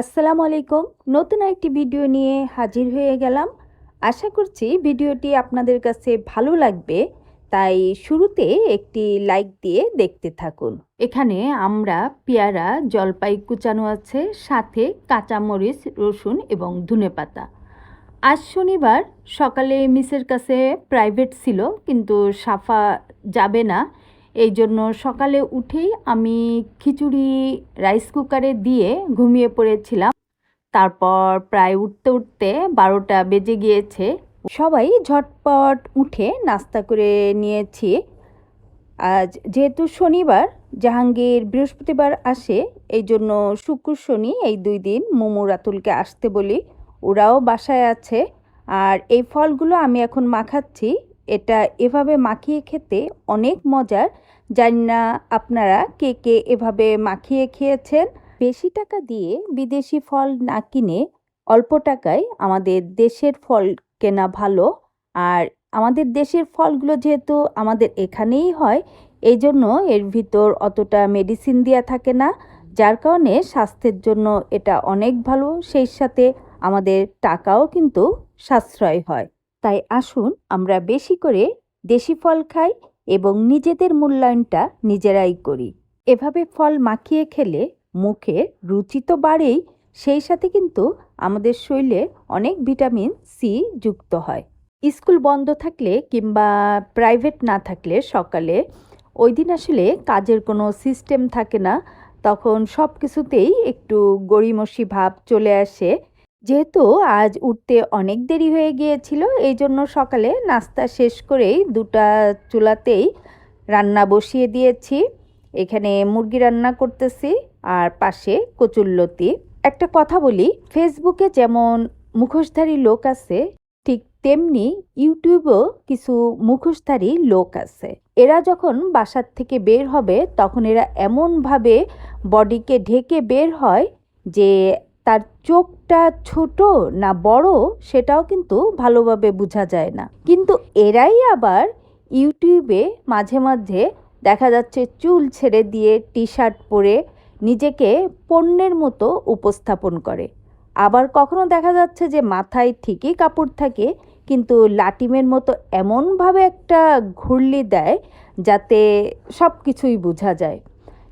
আসসালামু আলাইকুম। নতুন একটি ভিডিও নিয়ে হাজির হয়ে গেলাম। আশা করছি ভিডিওটি আপনাদের কাছে ভালো লাগবে, তাই শুরুতে একটি লাইক দিয়ে দেখতে থাকুন। এখানে আমরা পেয়ারা, জলপাই কুচানো আছে, সাথে কাঁচামরিচ, রসুন এবং ধনেপাতা আজ শনিবার, সকালে মিসের কাছে প্রাইভেট ছিল, কিন্তু সাফা যাবে না। এই জন্য সকালে উঠেই আমি খিচুড়ি রাইস কুকারে দিয়ে ঘুমিয়ে পড়েছিলাম। তারপর প্রায় উঠতে উঠতে বারোটা বেজে গিয়েছে। সবাই ঝটপট উঠে নাস্তা করে নিয়েছি। আজ যেহেতু শনিবার, জাহাঙ্গীর বৃহস্পতিবার আসে এই জন্য শুক্র শনি এই দুই দিন মোমো রাতুলকে আসতে বলি। ওরাও বাসায় আছে। আর এই ফলগুলো আমি এখন মাখাচ্ছি। এটা এভাবে মাখিয়ে খেতে অনেক মজার। জানি না আপনারা কে কে এভাবে মাখিয়ে খেয়েছেন। বেশি টাকা দিয়ে বিদেশি ফল না কিনে অল্প টাকায় আমাদের দেশের ফল কেনা ভালো। আর আমাদের দেশের ফলগুলো যেহেতু আমাদের এখানেই হয় এই জন্য এর ভিতর অতটা মেডিসিন দেওয়া থাকে না। যার কারণে স্বাস্থ্যের জন্য এটা অনেক ভালো। সেই সাথে আমাদের টাকাও কিন্তু সাশ্রয় হয়। তাই আসুন আমরা বেশি করে দেশি ফল খাই এবং নিজেদের মূল্যায়নটা নিজেরাই করি। এভাবে ফল মাখিয়ে খেলে মুখের রুচি তো বাড়েই, সেই সাথে কিন্তু আমাদের শরীরে অনেক ভিটামিন সি যুক্ত হয়। স্কুল বন্ধ থাকলে কিংবা প্রাইভেট না থাকলে সকালে ওই দিন আসলে কাজের কোনো সিস্টেম থাকে না, তখন সব কিছুতেই একটু গড়িমসি ভাব চলে আসে। যেহেতু আজ উঠতে অনেক দেরি হয়ে গিয়েছিল, এই জন্য সকালে নাস্তা শেষ করেই দুটা চুলাতেই রান্না বসিয়ে দিয়েছি। এখানে মুরগি রান্না করতেছি আর পাশে কচুল্লতি একটা কথা বলি ফেসবুকে যেমন মুখোশধারী লোক আছে, ঠিক তেমনি ইউটিউবেও কিছু মুখোশধারী লোক আছে। এরা যখন বাসার থেকে বের হবে, তখন এরা এমনভাবে বডিকে ঢেকে বের হয় যে তার চোখটা ছোট না বড় সেটাও কিন্তু ভালোভাবে বোঝা যায় না। কিন্তু এরাই আবার ইউটিউবে মাঝে মাঝে দেখা যাচ্ছে চুল ছেড়ে দিয়ে টি শার্ট পরে নিজেকে পণ্যের মতো উপস্থাপন করে। আবার কখনো দেখা যাচ্ছে যে মাথায় ঠিকই কাপড় থাকে, কিন্তু লাটিমের মতো এমনভাবে একটা ঘুরলি দেয় যাতে সব কিছুই বোঝা যায়।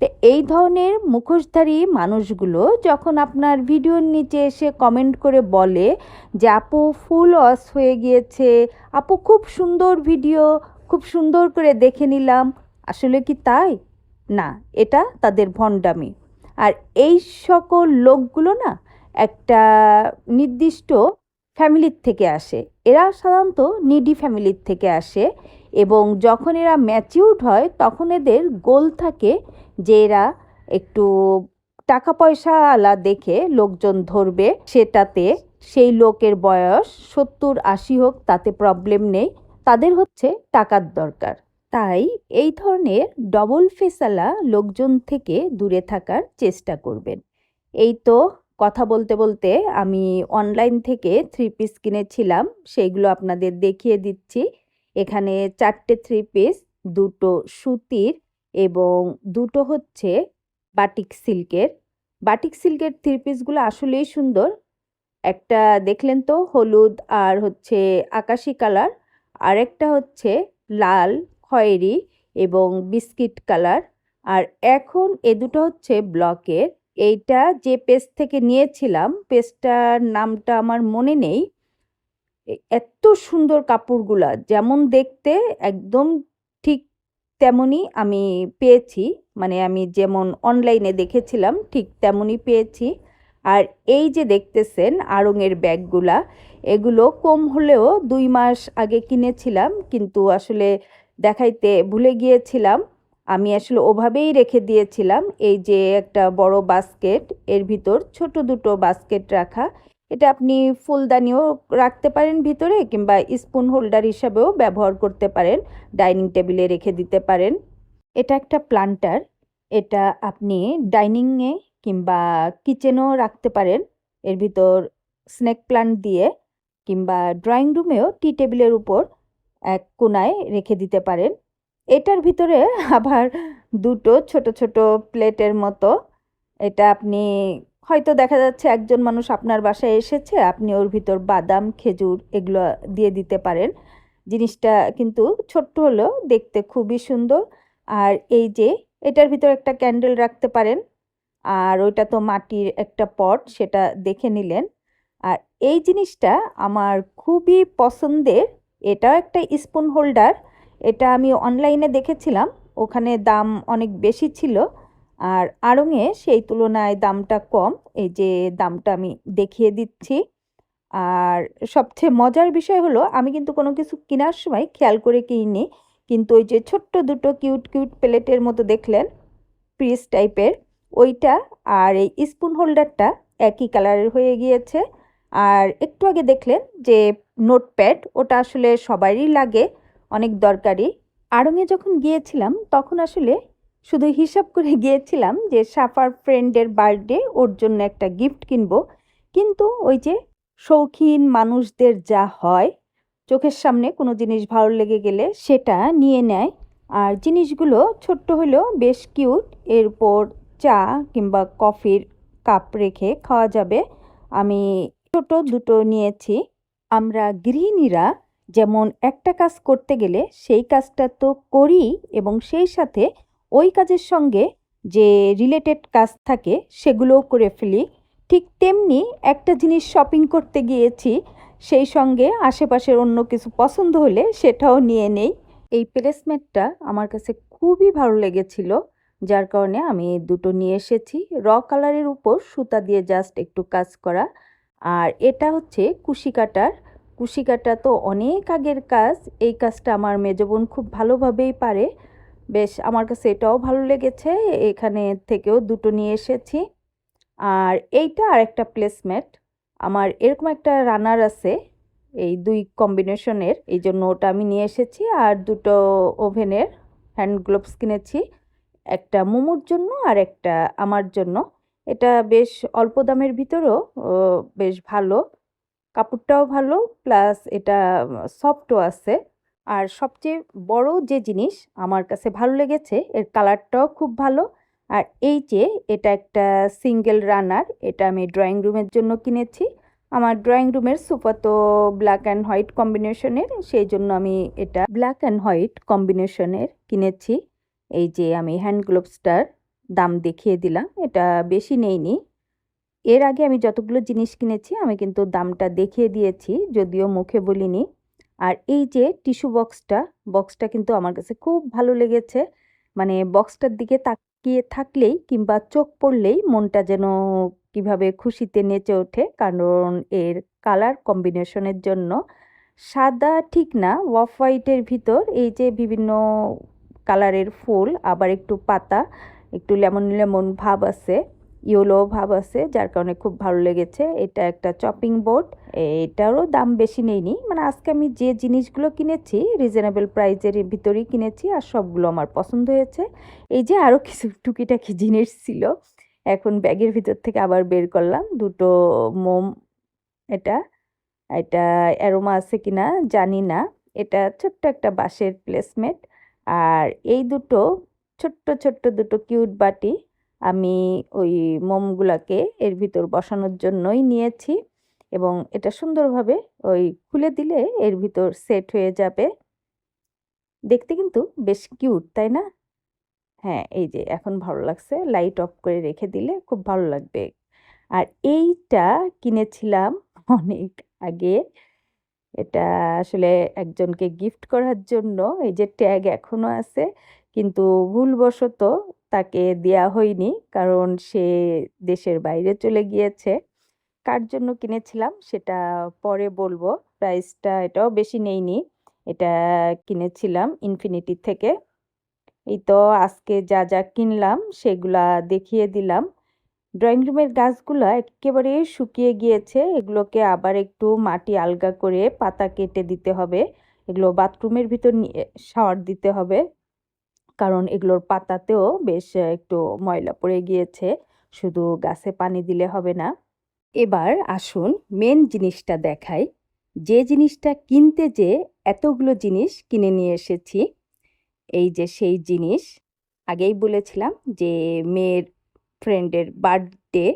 তো এই ধরনের মুখোশধারী মানুষগুলো যখন আপনার ভিডিওর নিচে এসে কমেন্ট করে বলে যে, আপু ফুল অস হয়ে গিয়েছে, আপু, খুব সুন্দর ভিডিও খুব সুন্দর করে দেখে নিলাম। আসলে কি তাই? না, এটা তাদের ভণ্ডামি। আর এই সকল লোকগুলো না একটা নির্দিষ্ট ফ্যামিলির থেকে আসে। এরা সাধারণত নিডি ফ্যামিলির থেকে আসে এবং যখন এরা ম্যাচিউর্ড হয়, তখন এদের গোল থাকে যে এরা একটু টাকা পয়সা আলা দেখে লোকজন ধরবে, সেটাতে সেই লোকের বয়স সত্তর আশি হোক, তাতে প্রবলেম নেই। তাদের হচ্ছে টাকার দরকার। তাই এই ধরনের ডবল ফেসালা লোকজন থেকে দূরে থাকার চেষ্টা করবেন। এই তো কথা বলতে বলতে আমি অনলাইন থেকে থ্রি পিস কিনেছিলাম সেইগুলো আপনাদের দেখিয়ে দিচ্ছি। এখানে চারটে থ্রি পিস দুটো সুতির এবং দুটো হচ্ছে বাটিক সিল্কের বাটিক সিল্কের থ্রি পিসগুলো আসলেই সুন্দর। একটা দেখলেন তো, হলুদ আর হচ্ছে আকাশি কালার আরেকটা হচ্ছে লাল, খয়েরি এবং বিস্কিট কালার আর এখন এ দুটো হচ্ছে ব্লকের এইটা যে পেজ থেকে নিয়েছিলাম পেজটার নামটা আমার মনে নেই। এত সুন্দর কাপড়গুলা, যেমন দেখতে একদম তেমনই আমি পেয়েছি মানে আমি যেমন অনলাইনে দেখেছিলাম, ঠিক তেমনই পেয়েছি। আর এই যে দেখতেছেন আড়ংয়ের ব্যাগগুলা, এগুলো কম হলেও দুই মাস আগে কিনেছিলাম, কিন্তু আসলে দেখাইতে ভুলে গিয়েছিলাম। আমি আসলে ওভাবেই রেখে দিয়েছিলাম, এই যে একটা বড় বাস্কেট এর ভিতর ছোট দুটো বাস্কেট রাখা। এটা আপনি ফুলদানিও রাখতে পারেন ভিতরে কিংবা স্পুন হোল্ডার হিসাবেও ব্যবহার করতে পারেন ডাইনিং টেবিলে রেখে দিতে পারেন। এটা একটা প্লান্টার এটা আপনি ডাইনিংয়ে কিংবা কিচেনেও রাখতে পারেন। এর ভিতর স্নেক প্লান্ট দিয়ে কিংবা ড্রয়িং রুমেও টি টেবিলের উপর এক কোনায় রেখে দিতে পারেন। এটার ভিতরে আবার দুটো ছোট ছোট প্লেটের মতো, এটা আপনি হয়তো দেখা যাচ্ছে একজন মানুষ আপনার বাসায় এসেছে, আপনি ওর ভিতর বাদাম, খেজুর এগুলো দিয়ে দিতে পারেন। জিনিসটা কিন্তু ছোট্ট হলেও দেখতে খুবই সুন্দর। আর এই যে এটার ভিতর একটা ক্যান্ডেল রাখতে পারেন। আর ওইটা তো মাটির একটা পট, সেটা দেখে নিলেন। আর এই জিনিসটা আমার খুবই পছন্দের। এটাও একটা স্পুন হোল্ডার এটা আমি অনলাইনে দেখেছিলাম। ওখানে দাম অনেক বেশি ছিল। আর আড়ংয়ে সেই তুলনায় দামটা কম। এই যে দামটা আমি দেখিয়ে দিচ্ছি। আর সবচেয়ে মজার বিষয় হলো, আমি কিন্তু কোনো কিছু কেনার সময় খেয়াল করে কিনি কিন্তু ওই যে ছোট্ট দুটো কিউট কিউট প্লেটের মতো দেখলেন, পিস টাইপের, ওইটা আর এই স্পুন হোল্ডারটা একই কালারের হয়ে গিয়েছে। আর একটু আগে দেখলেন যে নোটপ্যাড, ওটা আসলে সবারই লাগে, অনেক দরকারি। আড়ংয়ে যখন গিয়েছিলাম, তখন আসলে শুধু হিসাব করে গিয়েছিলাম যে সাফার ফ্রেন্ডের বার্থডে ওর জন্য একটা গিফট কিনবো। কিন্তু ওই যে শৌখিন মানুষদের যা হয়, চোখের সামনে কোনো জিনিস ভালো লেগে গেলে সেটা নিয়ে নেয়। আর জিনিসগুলো ছোট্ট হলেও বেশ কিউট এরপর চা কিংবা কফির কাপ রেখে খাওয়া যাবে। আমি ছোট দুটো নিয়েছি। আমরা গৃহিণীরা যেমন একটা কাজ করতে গেলে সেই কাজটা তো করি এবং সেই সাথে ওই কাজের সঙ্গে যে রিলেটেড কাজ থাকে সেগুলোও করে ফেলি। ঠিক তেমনি একটা জিনিস শপিং করতে গিয়েছি, সেই সঙ্গে আশেপাশের অন্য কিছু পছন্দ হলে সেটাও নিয়ে নেই। এই প্লেসমেন্টটা আমার কাছে খুবই ভালো লেগেছিল, যার কারণে আমি দুটো নিয়ে এসেছি। র কালারের উপর সুতা দিয়ে জাস্ট একটু কাজ করা। আর এটা হচ্ছে কুশি কাটার কুশি কাটা তো অনেক আগের কাজ, এই কাজটা আমার মেজবোন খুব ভালোভাবেই পারে। বেশ, আমার কাছে এটাও ভালো লেগেছে। এখানে থেকেও দুটো নিয়ে এসেছি। আর এইটা আর একটা প্লেসমেট আমার এরকম একটা রানার আছে, এই দুই কম্বিনেশনের এই জন্য ওটা আমি নিয়ে এসেছি আর দুটো ওভেনের হ্যান্ড গ্লোভস কিনেছি। একটা মোমোর জন্য আর একটা আমার জন্য। এটা বেশ অল্প দামের ভিতরেও বেশ ভালো। কাপড়টাও ভালো, প্লাস এটা সফটও আছে। আর সবচেয়ে বড় যে জিনিস আমার কাছে ভালো লেগেছে, এর কালারটাও খুব ভালো। আর এই যে এটা একটা সিঙ্গেল রানার, এটা আমি ড্রয়িং রুমের জন্য কিনেছি। আমার ড্রয়িং রুমের সোফা তো ব্ল্যাক অ্যান্ড হোয়াইট কম্বিনেশনের, সেই জন্য আমি এটা ব্ল্যাক অ্যান্ড হোয়াইট কম্বিনেশনের কিনেছি। এই যে আমি হ্যান্ড গ্লোভসটার দাম দেখিয়ে দিলাম, এটা বেশি নেইনি। এর আগে আমি যতগুলো জিনিস কিনেছি, আমি কিন্তু দামটা দেখিয়ে দিয়েছি, যদিও মুখে বলিনি। আর এই যে টিস্যু বক্সটা বক্সটা কিন্তু আমার কাছে খুব ভালো লেগেছে। মানে বক্সটার দিকে তাকিয়ে থাকলেই কিংবা চোখ পড়লেই মনটা যেন কীভাবে খুশিতে নেচে ওঠে। কারণ এর কালার কম্বিনেশনের জন্য সাদা ঠিক না, অফ হোয়াইটের ভিতর এই যে বিভিন্ন কালারের ফুল, আবার একটু পাতা, একটু লেমন লেমন ভাব আছে। ইয়েলো ভাব আছে, যার কারণে খুব ভালো লেগেছে। এটা একটা চপিং বোর্ড এটারও দাম বেশি নেইনি। মানে আজকে আমি যে জিনিসগুলো কিনেছি রিজনেবল প্রাইজের ভিতরেই কিনেছি আর সবগুলো আমার পছন্দ হয়েছে। এই যে আরও কিছু টুকিটাকি জিনিস ছিল, এখন ব্যাগের ভিতর থেকে আবার বের করলাম। দুটো মোম, এটা এটা অ্যারোমা আছে কিনা জানি না। এটা ছোট্ট একটা বাঁশের প্লেসমেন্ট আর এই দুটো ছোট্ট ছোট্ট দুটো কিউট বাটি আমি ওই মোমগুলাকে এর ভিতর বসানোর জন্যই নিয়েছি এবং এটা সুন্দরভাবে ওই খুলে দিলে এর ভিতর সেট হয়ে যাবে। দেখতে কিন্তু বেশ কিউট, তাই না? হ্যাঁ এই যে এখন ভালো লাগছে, লাইট অফ করে রেখে দিলে খুব ভালো লাগবে। আর এইটা কিনেছিলাম অনেক আগে। এটা আসলে একজনকে গিফট করার জন্য, এই যে ট্যাগ এখনও আছে, কিন্তু ভুলবশত তাকে দেয়া হয়নি। কারণ সে দেশের বাইরে চলে গিয়েছে। কার জন্য কিনেছিলাম সেটা পরে বলব। প্রাইসটা এটাও বেশি নেইনি। এটা কিনেছিলাম ইনফিনিটি থেকে। এই তো আজকে যা যা কিনলাম সেগুলা দেখিয়ে দিলাম। ড্রয়িং রুমের গাছগুলো একেবারে শুকিয়ে গিয়েছে। এগুলোকে আবার একটু মাটি আলগা করে পাতা কেটে দিতে হবে। এগুলো বাথরুমের ভিতর নিয়ে শাওয়ার দিতে হবে। কারণ এগুলোর পাতাতেও বেশ একটু ময়লা পড়ে গিয়েছে। শুধু গাছে পানি দিলে হবে না। এবার আসুন মেন জিনিসটা দেখাই। যে জিনিসটা কিনতে যে এতগুলো জিনিস কিনে নিয়ে এসেছি, এই যে সেই জিনিস। আগেই বলেছিলাম যে মেয়ের ফ্রেন্ডের বার্থডে,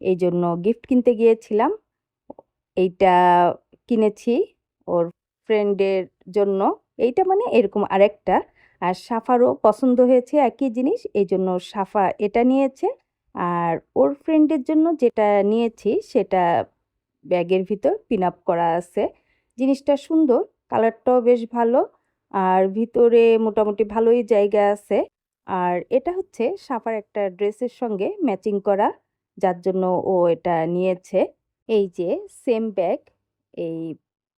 এই জন্য গিফট কিনতে গিয়েছিলাম। এইটা কিনেছি ওর ফ্রেন্ডের জন্য। এইটা মানে এরকম আরেকটা। আর সাফারও পছন্দ হয়েছে একই জিনিস এই জন্য সাফা এটা নিয়েছে। আর ওর ফ্রেন্ডের জন্য যেটা নিয়েছি সেটা ব্যাগের ভিতর পিন আপ করা আছে। জিনিসটা সুন্দর কালারটাও বেশ ভালো, আর ভিতরে মোটামুটি ভালোই জায়গা আছে। আর এটা হচ্ছে সাফার একটা ড্রেসের সঙ্গে ম্যাচিং করা, যার জন্য ও এটা নিয়েছে। এই যে সেম ব্যাগ এই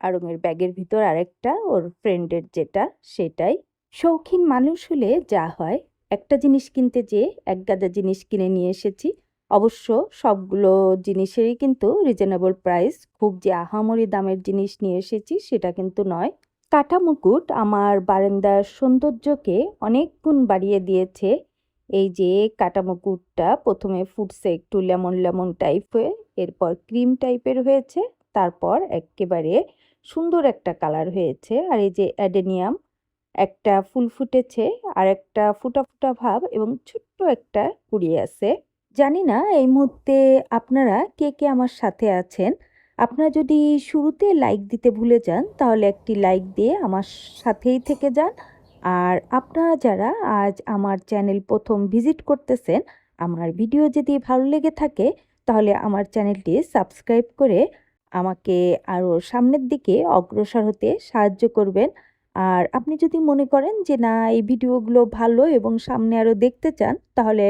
আড়ঙের ব্যাগের ভিতর আরেকটা, ওর ফ্রেন্ডের যেটা, সেটাই। শৌখিন মানুষ হলে যা হয়, একটা জিনিস কিনতে যেয়ে এক গাদা জিনিস কিনে নিয়ে এসেছি। অবশ্য সবগুলো জিনিসেরই কিন্তু রিজনেবল প্রাইস খুব যে আহামরি দামের জিনিস নিয়ে এসেছি সেটা কিন্তু নয়। কাটা মুকুট আমার বারান্দার সৌন্দর্যকে অনেক গুণ বাড়িয়ে দিয়েছে। এই যে কাটা মুকুটটা প্রথমে ফুটছে একটু লেমন লেমন টাইপ হয়ে, এরপর ক্রিম টাইপের হয়েছে, তারপর একেবারে সুন্দর একটা কালার হয়েছে। আর এই যে অ্যাডেনিয়াম একটা ফুল ফুটেছে আর একটা ফুটা ফুটা ভাব এবং ছোট্ট একটা কুড়ি আছে। জানি না এই মুহূর্তে আপনারা কে কে আমার সাথে আছেন। আপনারা যদি শুরুতে লাইক দিতে ভুলে যান, তাহলে একটি লাইক দিয়ে আমার সাথেই থেকে যান। আর আপনারা যারা আজ আমার চ্যানেল প্রথম ভিজিট করতেছেন, আমার ভিডিও যদি ভালো লেগে থাকে, তাহলে আমার চ্যানেলটি সাবস্ক্রাইব করে আমাকে আরও সামনের দিকে অগ্রসর হতে সাহায্য করবেন। আর আপনি যদি মনে করেন যে, না, এই ভিডিওগুলো ভালো এবং সামনে আরও দেখতে চান, তাহলে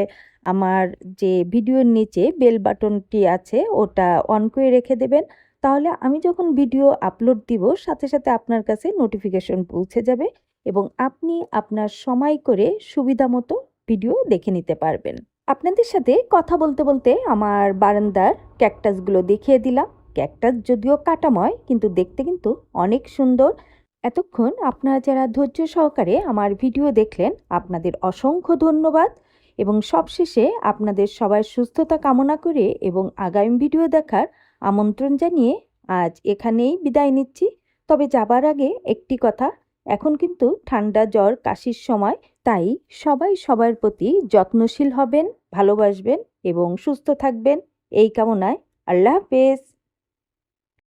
আমার যে ভিডিওর নিচে বেল বাটনটি আছে, ওটা অন করে রেখে দেবেন। তাহলে আমি যখন ভিডিও আপলোড দিব, সাথে সাথে আপনার কাছে নোটিফিকেশন পৌঁছে যাবে এবং আপনি আপনার সময় করে সুবিধা মতো ভিডিও দেখে নিতে পারবেন। আপনাদের সাথে কথা বলতে বলতে আমার বারান্দার ক্যাকটাসগুলো দেখিয়ে দিলাম। ক্যাকটাস যদিও কাটাময়, কিন্তু দেখতে কিন্তু অনেক সুন্দর। এতক্ষণ আপনারা যারা ধৈর্য সহকারে আমার ভিডিও দেখলেন, আপনাদের অসংখ্য ধন্যবাদ এবং সবশেষে আপনাদের সবার সুস্থতা কামনা করে এবং আগামী ভিডিও দেখার আমন্ত্রণ জানিয়ে আজ এখানেই বিদায় নিচ্ছি। তবে যাবার আগে একটি কথা, এখন কিন্তু ঠান্ডা জ্বর, কাশির সময়, তাই সবাই সবার প্রতি যত্নশীল হবেন, ভালোবাসবেন এবং সুস্থ থাকবেন। এই কামনায় আল্লাহ হাফেজ।